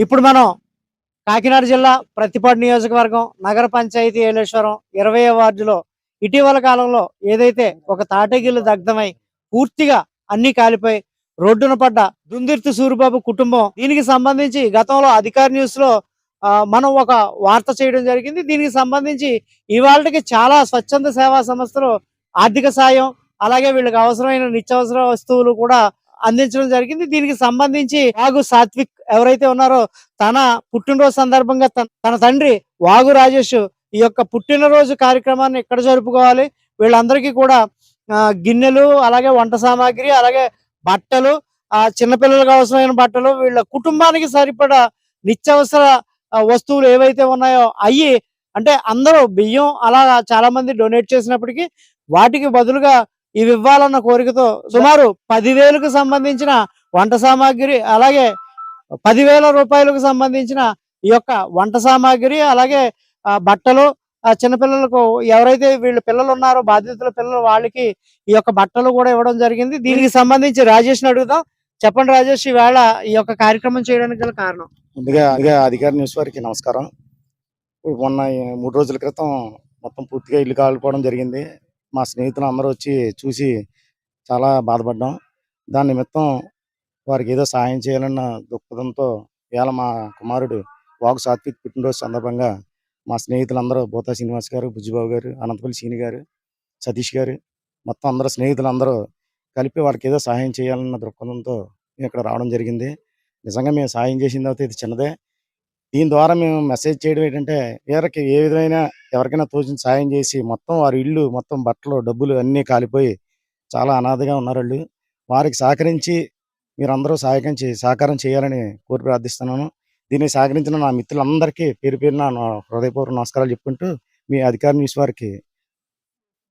ఇప్పుడు మనం కాకినాడ జిల్లా ప్రతిపాడు నియోజకవర్గం నగర పంచాయతీ ఏలేశ్వరం ఇరవై వార్డులో ఇటీవల కాలంలో ఏదైతే ఒక తాటగిల్లు దగ్ధమై పూర్తిగా అన్ని కాలిపోయి రోడ్డున పడ్డ దుందిర్తి సూరిబాబు కుటుంబం దీనికి సంబంధించి గతంలో అధికార న్యూస్లో ఆ, మనం ఒక వార్త చేయడం జరిగింది. దీనికి సంబంధించి ఇవాళకి చాలా స్వచ్ఛంద సేవా సంస్థలు ఆర్థిక సాయం అలాగే వీళ్ళకి అవసరమైన నిత్యావసర వస్తువులు కూడా అందించడం జరిగింది. దీనికి సంబంధించి వాగు సాత్విక్ ఎవరైతే ఉన్నారో తన పుట్టినరోజు సందర్భంగా తన- తన తండ్రి వాగు రాజేష్ ఈ యొక్క పుట్టినరోజు కార్యక్రమాన్ని ఎక్కడ జరుపుకోవాలి? వీళ్ళందరికీ కూడా గిన్నెలు అలాగే వంట సామాగ్రి అలాగే బట్టలు ఆ చిన్నపిల్లలకు అవసరమైన బట్టలు వీళ్ళ కుటుంబానికి సరిపడా నిత్యావసర వస్తువులు ఏవైతే ఉన్నాయో అయ్యి అంటే అందరూ బియ్యం అలా చాలా మంది డొనేట్ చేసినప్పటికీ వాటికి బదులుగా ఇవి ఇవ్వాలన్న కోరికతో సుమారు పదివేలకు సంబంధించిన వంట సామాగ్రి అలాగే పదివేల రూపాయలకు సంబంధించిన ఈ యొక్క వంట సామాగ్రి అలాగే బట్టలు ఆ చిన్నపిల్లలకు ఎవరైతే వీళ్ళు పిల్లలు ఉన్నారో బాధితుల పిల్లలు వాళ్ళకి ఈ యొక్క బట్టలు కూడా ఇవ్వడం జరిగింది. దీనికి సంబంధించి రాజేష్ అడుగుదాం. చెప్పండి రాజేష్ ఈవేళ ఈ యొక్క కార్యక్రమం చేయడానికి గల కారణం? ముందుగా అధికార న్యూస్ వారికి నమస్కారం. ఇప్పుడు మొన్న మూడు రోజుల క్రితం మొత్తం పూర్తిగా ఇల్లు కాలిపోవడం జరిగింది. మా స్నేహితులు అందరూ వచ్చి చూసి చాలా బాధపడ్డాం. దాని నిమిత్తం వారికి ఏదో సహాయం చేయాలన్న దృక్పథంతో ఇవాళ మా కుమారుడు వాగు సాత్విక్ పుట్టినరోజు సందర్భంగా మా స్నేహితులందరూ బోతా శ్రీనివాస్ గారు బుజ్జిబాబు గారు అనంతపల్లి సీని గారు సతీష్ గారు మొత్తం అందరూ స్నేహితులందరూ కలిపి వారికి ఏదో సహాయం చేయాలన్న దృక్పథంతో మేము ఇక్కడ రావడం జరిగింది. నిజంగా మేము సాయం చేసిన తర్వాత ఇది చిన్నదే. దీని ద్వారా మేము మెసేజ్ చేయడం ఏంటంటే ఎవరికి ఏ విధమైన ఎవరికైనా తోచిన సాయం చేసి మొత్తం వారి ఇల్లు మొత్తం బట్టలు డబ్బులు అన్నీ కాలిపోయి చాలా అనాథగా ఉన్నారు వాళ్ళు వారికి సహకరించి మీరందరూ సహాయకం చే సహకారం చేయాలని కోరి ప్రార్థిస్తున్నాను. దీన్ని సహకరించిన నా మిత్రులందరికీ పేరు పేరున నా హృదయపూర్వక నమస్కారాలు చెప్పుకుంటూ మీ అధికార న్యూస్ వారికి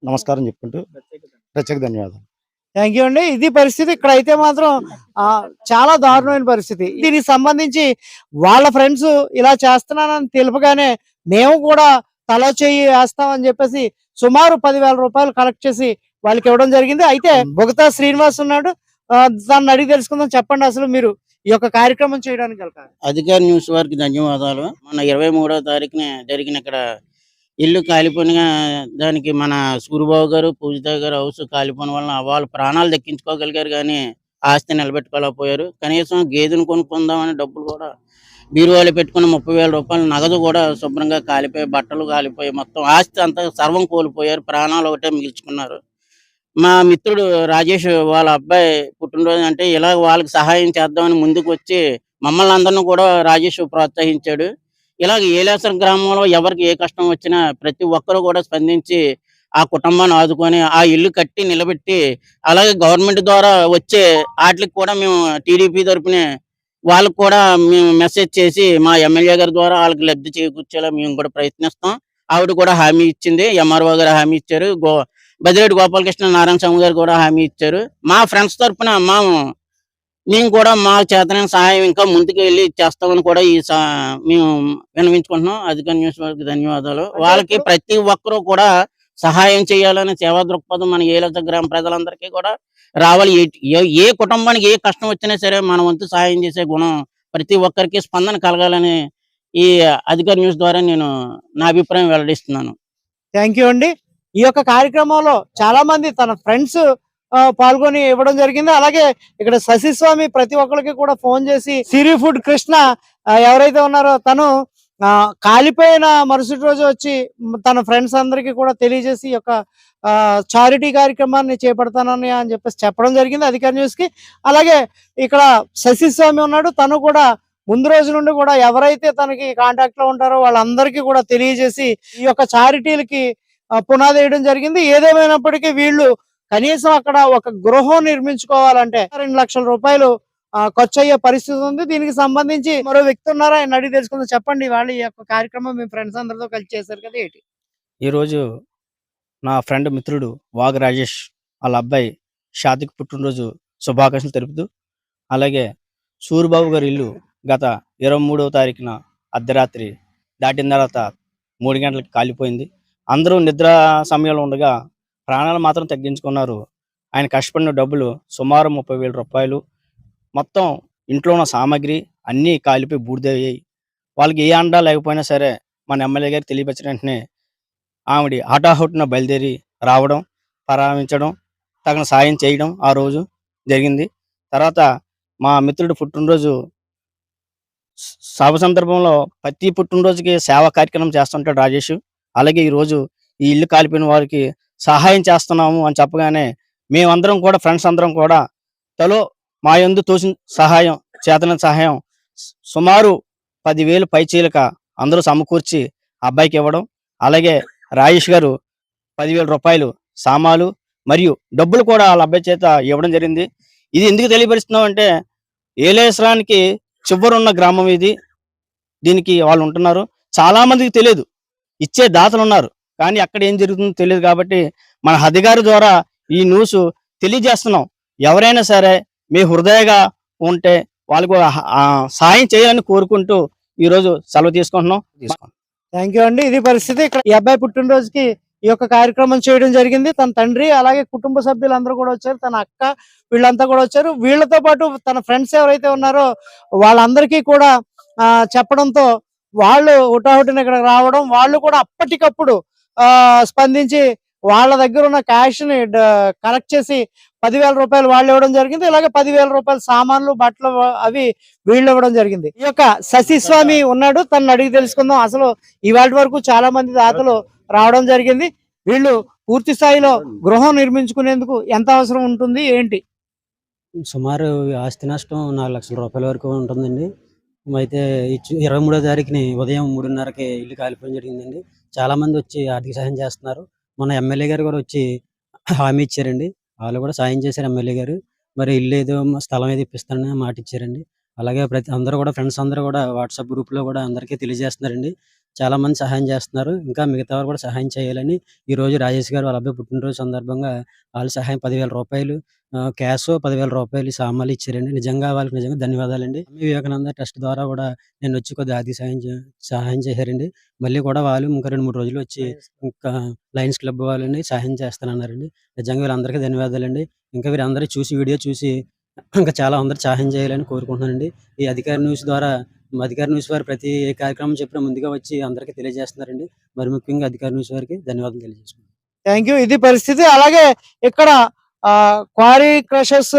నమస్కారం చెప్పుకుంటూ ప్రత్యేక ధన్యవాదాలు. థ్యాంక్ యూ అండి. ఇది పరిస్థితి ఇక్కడ అయితే మాత్రం ఆ, చాలా దారుణమైన పరిస్థితి. దీనికి సంబంధించి వాళ్ళ ఫ్రెండ్స్ ఇలా చేస్తున్నానని తెలుపగానే మేము కూడా తల చేయి వేస్తామని చెప్పేసి సుమారు పదివేల రూపాయలు కలెక్ట్ చేసి వాళ్ళకి ఇవ్వడం జరిగింది. అయితే బుగతా శ్రీనివాస్ ఉన్నాడు. దాన్ని అడిగి తెలుసుకుందాం. చెప్పండి అసలు మీరు ఈ యొక్క కార్యక్రమం చేయడానికి అధికార న్యూస్ వారికి ధన్యవాదాలు. మన ఇరవై మూడో తారీఖున జరిగిన ఇక్కడ ఇల్లు కాలిపోయిన దానికి మన సూరిబాబు గారు పూజిత గారు హౌస్ కాలిపోయిన వలన వాళ్ళు ప్రాణాలు దక్కించుకోగలిగారు కానీ ఆస్తి నిలబెట్టుకోలేకపోయారు. కనీసం గేదెను కొనుక్కుందామని డబ్బులు కూడా బీరువాలో పెట్టుకున్న ముప్పై వేల రూపాయలు నగదు కూడా శుభ్రంగా కాలిపోయి బట్టలు కాలిపోయి మొత్తం ఆస్తి అంతా సర్వం కోల్పోయారు. ప్రాణాలు ఒకటే మిగిల్చుకున్నారు. మా మిత్రుడు రాజేష్ వాళ్ళ అబ్బాయి పుట్టినరోజు అంటే ఇలా వాళ్ళకి సహాయం చేద్దామని ముందుకు వచ్చి మమ్మల్ని అందరిని కూడా రాజేష్ ప్రోత్సహించాడు. ఇలాగ ఏలేశ్వరం గ్రామంలో ఎవరికి ఏ కష్టం వచ్చినా ప్రతి ఒక్కరు కూడా స్పందించి ఆ కుటుంబాన్ని ఆదుకొని ఆ ఇల్లు కట్టి నిలబెట్టి అలాగే గవర్నమెంట్ ద్వారా వచ్చే వాటికి కూడా మేము టీడీపీ తరపునే వాళ్ళకి కూడా మేము మెసేజ్ చేసి మా ఎమ్మెల్యే గారి ద్వారా వాళ్ళకి లబ్ధి చేకూర్చేలా మేము కూడా ప్రయత్నిస్తాం. ఆవిడ కూడా హామీ ఇచ్చింది. ఎంఆర్ఓ గారు హామీ ఇచ్చారు. గో బదిరెడ్డి గోపాలకృష్ణ నారాయణ స్వామి గారు కూడా హామీ ఇచ్చారు. మా ఫ్రెండ్స్ తరఫున మా మేము కూడా మా చేతనైన సహాయం ఇంకా ముందుకు వెళ్ళి చేస్తామని కూడా ఈ మేము విన్నవించుకుంటున్నాం. అధికార న్యూస్ వారికి ధన్యవాదాలు. వాళ్ళకి ప్రతి ఒక్కరూ కూడా సహాయం చేయాలని సేవా దృక్పథం మన ఏలత గ్రామ ప్రజలందరికీ కూడా రావాలి. ఏ- కుటుంబానికి ఏ కష్టం వచ్చినా సరే మన వంతు సహాయం చేసే గుణం ప్రతి ఒక్కరికి స్పందన కలగాలని ఈ అధికార న్యూస్ ద్వారా నేను నా అభిప్రాయం వెల్లడిస్తున్నాను. థ్యాంక్ యూ అండి. ఈ యొక్క కార్యక్రమంలో చాలా మంది తన ఫ్రెండ్స్ పాల్గొని ఇవ్వడం జరిగింది. అలాగే ఇక్కడ శశిస్వామి ప్రతి ఒక్కరికి కూడా ఫోన్ చేసి సిరి ఫుడ్ కృష్ణ ఎవరైతే ఉన్నారో తను ఆ, కాలిపోయిన మరుసటి రోజు వచ్చి తన ఫ్రెండ్స్ అందరికీ కూడా తెలియజేసి ఈ యొక్క చారిటీ కార్యక్రమాన్ని చేపడతానని అని చెప్పేసి చెప్పడం జరిగింది అధికార న్యూస్కి అలాగే ఇక్కడ శశిస్వామి ఉన్నాడు. తను కూడా ముందు రోజు నుండి కూడా ఎవరైతే తనకి కాంటాక్ట్లో ఉంటారో వాళ్ళందరికీ కూడా తెలియజేసి ఈ యొక్క చారిటీలకి పునాది వేయడం జరిగింది. ఏదేమైనప్పటికీ వీళ్ళు కనీసం అక్కడ ఒక గృహం నిర్మించుకోవాలంటే రెండు లక్షల రూపాయలు ఖర్చు అయ్యే పరిస్థితి ఉంది. దీనికి సంబంధించి మరో వ్యక్తి ఉన్నారా? ఆయన అడిగి తెలుసుకుందాం. చెప్పండి. వాళ్ళు ఈ యొక్క కార్యక్రమం మీ ఫ్రెండ్స్ అందరితో కలిసి చేశారు కదా ఏంటి? ఈరోజు నా ఫ్రెండ్ మిత్రుడు వాగ్ రాజేష్ వాళ్ళ అబ్బాయి షాదిక్ పుట్టినరోజు శుభాకాంక్షలు తెలుపుతూ అలాగే సూరిబాబు గారి ఇల్లు గత ఇరవై మూడవ తారీఖున అర్ధరాత్రి దాటిన తర్వాత మూడు గంటలకు కాలిపోయింది. అందరూ నిద్ర సమయంలో ఉండగా ప్రాణాలు మాత్రం తగ్గించుకున్నారు. ఆయన కష్టపడిన డబ్బులు సుమారు ముప్పై వేల రూపాయలు. మొత్తం ఇంట్లో ఉన్న సామాగ్రి అన్నీ కాలిపోయి బూడిదయ్యాయి. వాళ్ళకి ఏ అండా లేకపోయినా సరే మన ఎమ్మెల్యే గారికి తెలియపరిచిన వెంటనే ఆవిడ హఠాహుట్న బయలుదేరి రావడం ప్రారంభించడం తగిన సాయం చేయడం ఆ రోజు జరిగింది. తర్వాత మా మిత్రుడు పుట్టినరోజు సభ సందర్భంలో ప్రతి పుట్టినరోజుకి సేవా కార్యక్రమం చేస్తుంటాడు రాజేష్. అలాగే ఈ రోజు ఈ ఇల్లు కాలిపోయిన వారికి సహాయం చేస్తున్నాము అని చెప్పగానే మేమందరం కూడా ఫ్రెండ్స్ అందరం కూడా తలో మా యందు తోసిన సహాయం చేతన సహాయం సుమారు పదివేలు పైచీలక అందరూ సమకూర్చి అబ్బాయికి ఇవ్వడం అలాగే రాజేష్ గారు పదివేల రూపాయలు సామాలు మరియు డబ్బులు కూడా వాళ్ళ అబ్బాయి చేత ఇవ్వడం జరిగింది. ఇది ఎందుకు తెలియపరుస్తున్నాం అంటే ఏలేశ్వరానికి చివరున్న గ్రామం ఇది దీనికి వాళ్ళు ఉంటున్నారు. చాలా మందికి తెలియదు. ఇచ్చే దాతలు ఉన్నారు. కానీ అక్కడ ఏం జరుగుతుందో తెలియదు కాబట్టి మన అధికారి ద్వారా ఈ న్యూస్ తెలియజేస్తున్నాం. ఎవరైనా సరే మీ హృదయగా ఉంటే వాళ్ళకు సాయం చేయాలని కోరుకుంటూ ఈ రోజు సెలవు తీసుకుంటున్నాం. తీసుకుంటాం థ్యాంక్ యూ అండి. ఇది పరిస్థితి. ఇక్కడ ఈ అబ్బాయి పుట్టినరోజుకి ఈ యొక్క కార్యక్రమం చేయడం జరిగింది. తన తండ్రి అలాగే కుటుంబ సభ్యులందరూ కూడా వచ్చారు. తన అక్క వీళ్ళంతా కూడా వచ్చారు. వీళ్ళతో పాటు తన ఫ్రెండ్స్ ఎవరైతే ఉన్నారో వాళ్ళందరికీ కూడా ఆ, చెప్పడంతో వాళ్ళు హుటాహుటిన ఇక్కడ రావడం వాళ్ళు కూడా అప్పటికప్పుడు స్పందించి వాళ్ళ దగ్గర ఉన్న క్యాష్ని కలెక్ట్ చేసి పదివేల రూపాయలు వాళ్ళు ఇవ్వడం జరిగింది. ఇలాగే పదివేల రూపాయల సామాన్లు బట్టలు అవి వీళ్ళు ఇవ్వడం జరిగింది. ఈ యొక్క శశిస్వామి ఉన్నాడు. తను అడిగి తెలుసుకుందాం. అసలు ఇవాటి వరకు చాలా మంది దాతలు రావడం జరిగింది. వీళ్ళు పూర్తి స్థాయిలో గృహం నిర్మించుకునేందుకు ఎంత అవసరం ఉంటుంది? ఏంటి? సుమారు ఆస్తి నష్టం నాలుగు లక్షల రూపాయల వరకు ఉంటుందండి. అయితే ఇరవై మూడో తారీఖుని ఉదయం మూడున్నరకి ఇల్లు కాలిపోవడం జరిగిందండి. చాలా మంది వచ్చి ఆర్థిక సహాయం చేస్తున్నారు. మన ఎమ్మెల్యే గారు కూడా వచ్చి హామీ ఇచ్చారండి. వాళ్ళు కూడా సాయం చేశారు ఎమ్మెల్యే గారు. మరి ఇల్లు ఏదో స్థలం ఏదో ఇప్పిస్తానని మాట ఇచ్చారండి. అలాగే ప్రతి అందరూ కూడా ఫ్రెండ్స్ అందరూ కూడా వాట్సాప్ గ్రూప్లో కూడా అందరికీ తెలియజేస్తున్నారండి. చాలా మంది సహాయం చేస్తున్నారు. ఇంకా మిగతా వారు కూడా సహాయం చేయాలని ఈ రోజు రాజేష్ గారు వాళ్ళ అబ్బాయి పుట్టినరోజు సందర్భంగా వాళ్ళు సహాయం పదివేల రూపాయలు క్యాష్ పదివేల రూపాయలు సామాన్లు ఇచ్చారండి. నిజంగా వాళ్ళకి నిజంగా ధన్యవాదాలండి. స్వామి వివేకానంద ట్రస్ట్ ద్వారా కూడా నేను వచ్చి కొద్దిగా ఆర్థిక సహాయం చే- సహాయం చేశారండి. మళ్ళీ కూడా వాళ్ళు ఇంకా రెండు మూడు రోజులు వచ్చి ఇంకా లయన్స్ క్లబ్ వాళ్ళని సహాయం చేస్తానన్నారండి. నిజంగా వీళ్ళందరికీ ధన్యవాదాలండి. ఇంకా వీరందరూ చూసి వీడియో చూసి ఇంకా చాలా అందరూ సహాయం చేయాలని కోరుకుంటున్నానండి. ఈ అధికారి న్యూస్ ద్వారా అధికారి న్యూస్ వారు ప్రతి ఏ కార్యక్రమం చెప్పినా ముందుగా వచ్చి అందరికీ తెలియజేస్తున్నారండి. మరి ముఖ్యంగా అధికారి న్యూస్ వారికి ధన్యవాదాలు తెలియజేసుకుంటున్నాను థ్యాంక్ యూ ఇది పరిస్థితి. అలాగే ఇక్కడ క్వారీ క్రషర్స్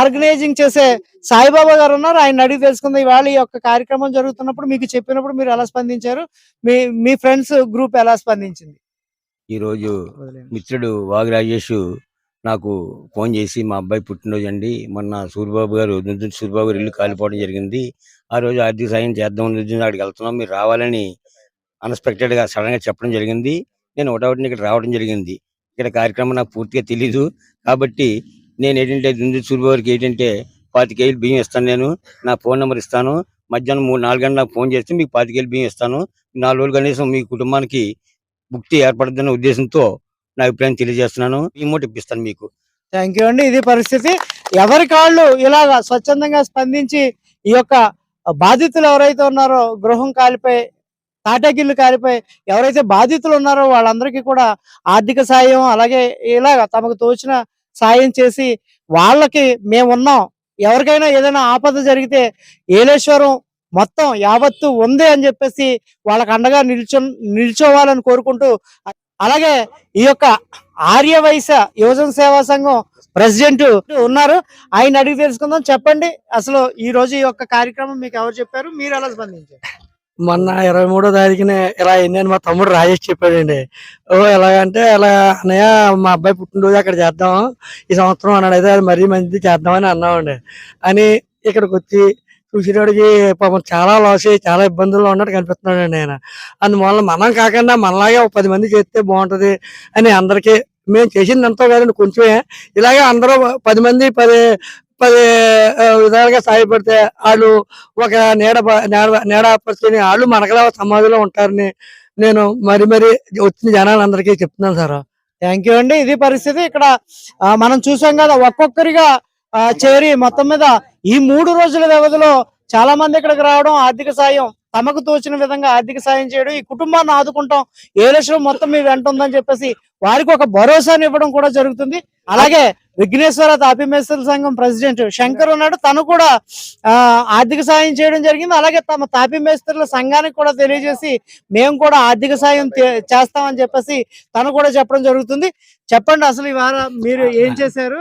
ఆర్గనైజింగ్ చేసే సాయిబాబా గారు ఉన్నారు. ఆయన అడిగి తెలుసుకుంది. ఇవాళ ఈ యొక్క కార్యక్రమం జరుగుతున్నప్పుడు మీకు చెప్పినప్పుడు మీరు ఎలా స్పందించారు? మీ మీ ఫ్రెండ్స్ గ్రూప్ ఎలా స్పందించింది? ఈరోజు మిత్రుడు వాగు రాజేష్ నాకు ఫోన్ చేసి మా అబ్బాయి పుట్టినరోజు అండి. మొన్న సూర్యబాబు గారు సూర్యబాబు గారు ఇల్లు కాలిపోవడం జరిగింది. ఆ రోజు ఆర్థిక సాయం చేద్దాం ఉద్దేశంతో అక్కడికి వెళ్తున్నాం. మీరు రావాలని అన్ఎక్స్పెక్టెడ్గా సడన్గా సడన్గా చెప్పడం జరిగింది. నేను ఒకటి ఇక్కడ రావడం జరిగింది. ఇక్కడ కార్యక్రమం నాకు పూర్తిగా తెలీదు. కాబట్టి నేను ఏంటంటే దుంది సూర్యబాబు ఏంటంటే పాతికేళ్ళు బియ్యం ఇస్తాను నేను. నా ఫోన్ నెంబర్ ఇస్తాను. మధ్యాహ్నం మూడు నాలుగు గంటల నాకు ఫోన్ చేస్తే మీకు పాతికేళ్ళు బియ్యం ఇస్తాను. నాలుగు రోజులు కనీసం మీ కుటుంబానికి భుక్తి ఏర్పడుతున్న ఉద్దేశంతో నా అభిప్రాయం తెలియజేస్తున్నాను. ఈ మూట ఇప్పిస్తాను మీకు. థ్యాంక్ యూ అండి. ఇది పరిస్థితి. ఎవరి కాళ్ళు ఇలాగా స్వచ్ఛందంగా స్పందించి ఈ యొక్క బాధితులు ఎవరైతే ఉన్నారో గృహం కాలిపోయి తాటాకిల్లు కాలిపోయి ఎవరైతే బాధితులు ఉన్నారో వాళ్ళందరికీ కూడా ఆర్థిక సాయం అలాగే ఇలాగ తమకు తోచిన సాయం చేసి వాళ్ళకి మేము ఉన్నాం. ఎవరికైనా ఏదైనా ఆపద జరిగితే ఏలేశ్వరం మొత్తం యావత్తు ఉంది అని చెప్పేసి వాళ్ళకి అండగా నిల్చో నిల్చోవాలని కోరుకుంటూ అలాగే ఈ యొక్క ఆర్యవైశ్య యువజన సేవా సంఘం ప్రెసిడెంట్ ఉన్నారు. ఆయన అడిగి తెలుసుకుందాం. చెప్పండి. అసలు ఈ రోజు ఈ యొక్క కార్యక్రమం మీకు ఎవరు చెప్పారు? మీరు ఎలా స్పందించారు? మొన్న ఇరవై మూడో తారీఖున ఇలా అయిందని మా తమ్ముడు రాజేష్ చెప్పాడండి. ఓ ఎలాగంటే ఇలా అన్నయ్య మా అబ్బాయి పుట్టినరోజు అక్కడ చేద్దాం. ఈ సంవత్సరం అన్నాడు అయితే అది మరీ మంచిది చేద్దామని అన్నామండి. అని ఇక్కడికి వచ్చి చూసేటోడికి పాపం చాలా లాస్ అయ్యి చాలా ఇబ్బందుల్లో ఉన్నట్టు కనిపిస్తున్నాడు అండి ఆయన. అందువల్ల మనం కాకుండా మనలాగే ఒక పది మంది చేస్తే బాగుంటుంది అని అందరికీ మేము చేసింది ఎంతో కాదండి కొంచెమే. ఇలాగే అందరూ పది మంది పది పది విధాలుగా సహాయపడితే వాళ్ళు ఒక నీడ నీడ నీడ పరుచుకొని వాళ్ళు మనకలా సమాధిలో ఉంటారని నేను మరి మరి వచ్చిన జనాలందరికీ చెప్తున్నాను సార్. థ్యాంక్ యూ అండి. ఇది పరిస్థితి ఇక్కడ మనం చూసాం కదా ఒక్కొక్కరిగా చేరి మొత్తం మీద ఈ మూడు రోజుల వ్యవధిలో చాలా మంది ఇక్కడికి రావడం ఆర్థిక సాయం తమకు తోచిన విధంగా ఆర్థిక సాయం చేయడం ఈ కుటుంబాన్ని ఆదుకుంటాం. ఏ లక్షలు మొత్తం మీ వెంట ఉందని చెప్పేసి వారికి ఒక భరోసాని ఇవ్వడం కూడా జరుగుతుంది. అలాగే విఘ్నేశ్వర తాపిమేశ్వర సంఘం ప్రెసిడెంట్ శంకర్ ఉన్నాడు. తను కూడా ఆ ఆర్థిక సాయం చేయడం జరిగింది. అలాగే తమ తాపిమేస్త్రుల సంఘానికి కూడా తెలియజేసి మేము కూడా ఆర్థిక సాయం చేస్తామని చెప్పేసి తను కూడా చెప్పడం జరుగుతుంది. చెప్పండి అసలు ఇవాళ మీరు ఏం చేశారు?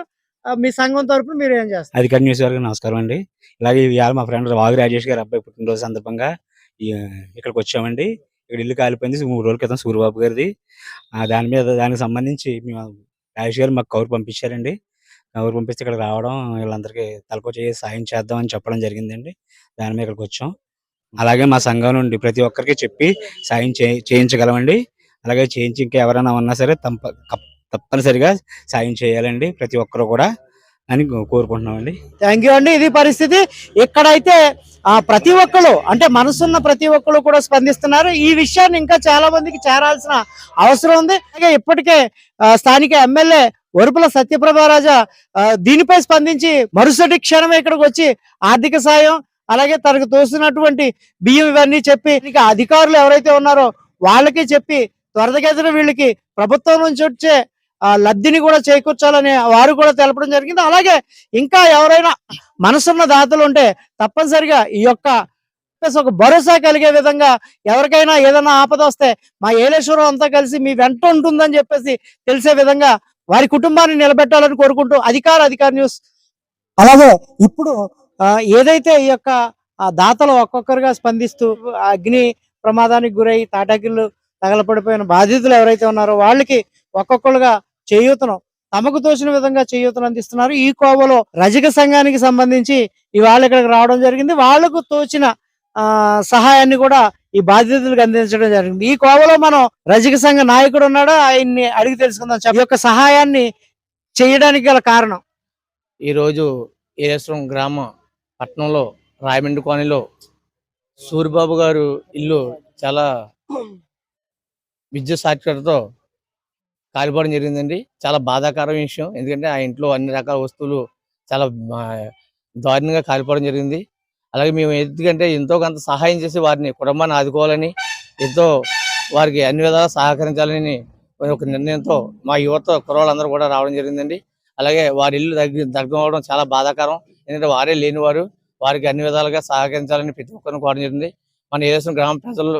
మీ సంఘం తరపున మీరు ఏం చేస్తారు? అధికారి న్యూస్ గారికి నమస్కారం అండి. ఇలాగే ఇవాళ మా ఫ్రెండ్ వాగు రాజేష్ గారు అబ్బాయి పుట్టినరోజు సందర్భంగా ఇక్కడికి వచ్చామండి. ఇక్కడ ఇల్లు కాలిపోయింది మూడు రోజుల క్రితం సూర్యబాబు గారిది. దాని మీద దానికి సంబంధించి మేము రాజేష్ గారు మాకు కౌరు పంపించారండి. కౌరు పంపిస్తే ఇక్కడ రావడం వీళ్ళందరికీ తలకో చేసి సాయం చేద్దామని చెప్పడం జరిగిందండి. దాని మీద ఇక్కడికి వచ్చాం. అలాగే మా సంఘం నుండి ప్రతి ఒక్కరికి చెప్పి సాయం చే- చేయించగలమండి. అలాగే చేయించి ఇంకా ఎవరైనా ఉన్నా సరే తప్ప తప్పనిసరిగా సాయం చేయాలండి ప్రతి ఒక్కరు కూడా అని కోరుకుంటున్నామండి. థ్యాంక్ యూ అండి. ఇది పరిస్థితి. ఇక్కడైతే ఆ ప్రతి ఒక్కరు అంటే మనసున్న ప్రతి ఒక్కరు కూడా స్పందిస్తున్నారు. ఈ విషయాన్ని ఇంకా చాలా మందికి చేరాల్సిన అవసరం ఉంది. అలాగే ఇప్పటికే స్థానిక ఎమ్మెల్యే వరుపుల సత్యప్రభారాజా దీనిపై స్పందించి మరుసటి క్షణమే ఇక్కడికి వచ్చి ఆర్థిక సాయం అలాగే తనకు తోసినటువంటి బియ్యం ఇవన్నీ చెప్పి ఇంకా అధికారులు ఎవరైతే ఉన్నారో వాళ్ళకి చెప్పి త్వరగతిన వీళ్ళకి ప్రభుత్వం నుంచి వచ్చే లబ్ధిని కూడా చేకూర్చాలని వారు కూడా తెలపడం జరిగింది. అలాగే ఇంకా ఎవరైనా మనసున్న దాతలు ఉంటే తప్పనిసరిగా ఈ యొక్క ఒక భరోసా కలిగే విధంగా ఎవరికైనా ఏదైనా ఆపద వస్తే మా ఏలేశ్వరం అంతా కలిసి మీ వెంట ఉంటుందని చెప్పేసి తెలిసే విధంగా వారి కుటుంబాన్ని నిలబెట్టాలని కోరుకుంటూ అధికార అధికార న్యూస్. అలాగే ఇప్పుడు ఆ, ఏదైతే ఈ యొక్క ఆ, దాతలు ఒక్కొక్కరుగా స్పందిస్తూ అగ్ని ప్రమాదానికి గురై తాటాకిళ్ళు తగలపడిపోయిన బాధితులు ఎవరైతే ఉన్నారో వాళ్ళకి ఒక్కొక్కరుగా చేయూతను. తమకు తోచిన విధంగా చేయూతను అందిస్తున్నారు. ఈ కోవలో రజక సంఘానికి సంబంధించి ఇవాళ ఇక్కడికి రావడం జరిగింది. వాళ్ళకు తోచిన ఆ సహాయాన్ని కూడా ఈ బాధితులకు అందించడం జరిగింది. ఈ కోవలో మనం రజక సంఘ నాయకుడు ఉన్నాడు? ఆయన్ని అడిగి తెలుసుకుందాం. ఈ యొక్క సహాయాన్ని చేయడానికి గల కారణం? ఈరోజు ఏలేశ్వరం గ్రామ పట్టణంలో రాయమండ్రి కాలనీలో సూరిబాబు గారు ఇల్లు చాలా విద్యుత్ సాక్షరతో కాలిపోవడం జరిగిందండి. చాలా బాధాకర విషయం. ఎందుకంటే ఆ ఇంట్లో అన్ని రకాల వస్తువులు చాలా దారుణంగా కాలిపోవడం జరిగింది. అలాగే మేము ఎందుకంటే ఎంతో కొంత సహాయం చేసి వారిని కుటుంబాన్ని ఆదుకోవాలని ఎంతో వారికి అన్ని విధాలా సహకరించాలని ఒక నిర్ణయంతో మా యువత కుర్రవాళ్ళందరూ కూడా రావడం జరిగిందండి. అలాగే వారి ఇల్లు దగ్గర దగ్గర అవడం చాలా బాధాకరం. ఎందుకంటే వారే లేనివారు వారికి అన్ని విధాలుగా సహకరించాలని ప్రతి ఒక్కరిని కోరడం జరిగింది. మన ఏదేశం గ్రామ ప్రజలు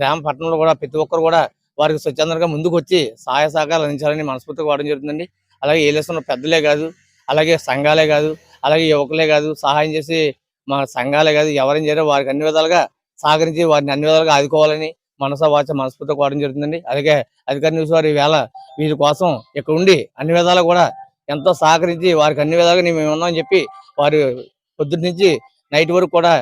గ్రామ పట్టణంలో కూడా ప్రతి ఒక్కరు కూడా వారికి స్వచ్ఛందంగా ముందుకు వచ్చి సహాయ సహకారాలు అందించాలని మనస్ఫూర్తిగా వాడడం జరుగుతుందండి. అలాగే ఏలేస్తున్న పెద్దలే కాదు అలాగే సంఘాలే కాదు అలాగే యువకులే కాదు సహాయం చేసి మా సంఘాలే కాదు ఎవరైనా చేరే వారికి అన్ని విధాలుగా సహకరించి వారిని అన్ని విధాలుగా ఆదుకోవాలని మనసా వాచ మనస్ఫూర్తిగా వాడడం జరుగుతుందండి. అలాగే అధికార న్యూస్ వారి వేళ వీరి కోసం ఇక్కడ ఉండి అన్ని విధాలు కూడా ఎంతో సహకరించి వారికి అన్ని విధాలుగా మేము ఉన్నామని చెప్పి వారు పొద్దున్నుంచి నైట్ వరకు కూడా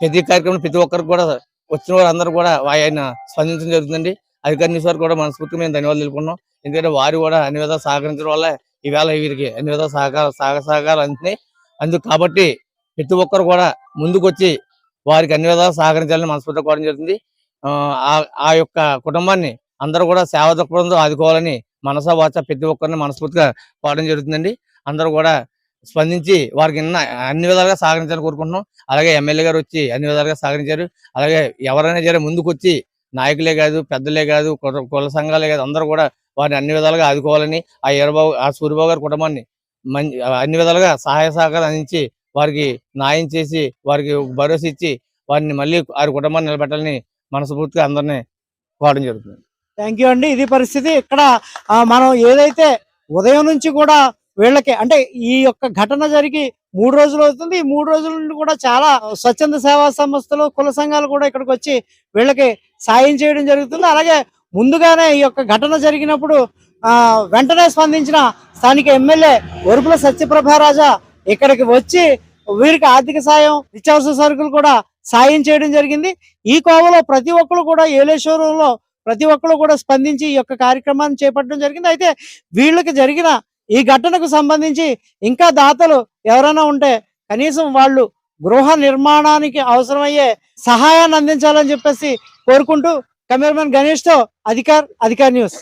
ప్రతి కార్యక్రమం ప్రతి ఒక్కరికి కూడా వచ్చిన వారు అందరూ కూడా ఆయన స్పందించడం జరుగుతుందండి. అధికారి సార్ కూడా మనస్ఫూర్తిగా మేము ధన్యవాదాలు తెలుపుకున్నాం. ఎందుకంటే వారు కూడా అన్ని విధాలు సహకరించడం వల్ల ఈవేళ వీరికి అన్ని విధాలు సహకార సహ సహకారాలు అందుతున్నాయి అందుకు కాబట్టి ప్రతి ఒక్కరు కూడా ముందుకొచ్చి వారికి అన్ని విధాలు సహకరించాలని మనస్ఫూర్తిగా కోరడం జరుగుతుంది. ఆ, ఆ- ఆ యొక్క కుటుంబాన్ని అందరూ కూడా సేవ దృక్పథంతో ఆదుకోవాలని మనసా వాచ ప్రతి ఒక్కరిని మనస్ఫూర్తిగా కోరడం జరుగుతుందండి. అందరూ కూడా స్పందించి వారికి అన్ని విధాలుగా సహకరించాలని కోరుకుంటున్నాం. అలాగే ఎమ్మెల్యే గారు వచ్చి అన్ని విధాలుగా సహకరించారు. అలాగే ఎవరైనా సరే ముందుకు వచ్చి నాయకులే కాదు పెద్దలే కాదు కుల- సంఘాలే కాదు అందరూ కూడా వారిని అన్ని విధాలుగా ఆదుకోవాలని ఆ ఈరబాబు ఆ సూర్యబాబు గారి కుటుంబాన్ని మం అన్ని విధాలుగా సహాయ సహకారం అందించి వారికి న్యాయం చేసి వారికి భరోసా ఇచ్చి వారిని మళ్ళీ వారి కుటుంబాన్ని నిలబెట్టాలని మనస్ఫూర్తిగా అందరినీ కోరడం జరుగుతుంది. థ్యాంక్ యూ అండి. ఇది పరిస్థితి. ఇక్కడ మనం ఏదైతే ఉదయం నుంచి కూడా వీళ్ళకి అంటే ఈ యొక్క ఘటన జరిగి మూడు రోజులు అవుతుంది. ఈ మూడు రోజుల నుండి కూడా చాలా స్వచ్ఛంద సేవా సంస్థలు కుల సంఘాలు కూడా ఇక్కడికి వచ్చి వీళ్ళకి సాయం చేయడం జరుగుతుంది. అలాగే ముందుగానే ఈ యొక్క ఘటన జరిగినప్పుడు వెంటనే స్పందించిన స్థానిక ఎమ్మెల్యే ఒరుపుల సత్యప్రభారాజా ఇక్కడికి వచ్చి వీరికి ఆర్థిక సాయం నిత్యావసర సరుకులు కూడా సాయం చేయడం జరిగింది. ఈ కోవలో ప్రతి ఒక్కరు కూడా ఏలేశ్వరంలో ప్రతి ఒక్కరు కూడా స్పందించి ఈ యొక్క కార్యక్రమాన్ని చేపట్టడం జరిగింది. అయితే వీళ్ళకి జరిగిన ఈ ఘటనకు సంబంధించి ఇంకా దాతలు ఎవరైనా ఉంటే కనీసం వాళ్ళు గృహ నిర్మాణానికి అవసరమయ్యే సహాయాన్ని అందించాలని చెప్పేసి కోరుకుంటూ కెమెరామెన్ గణేష్తో అధికార్ అధికార్ న్యూస్.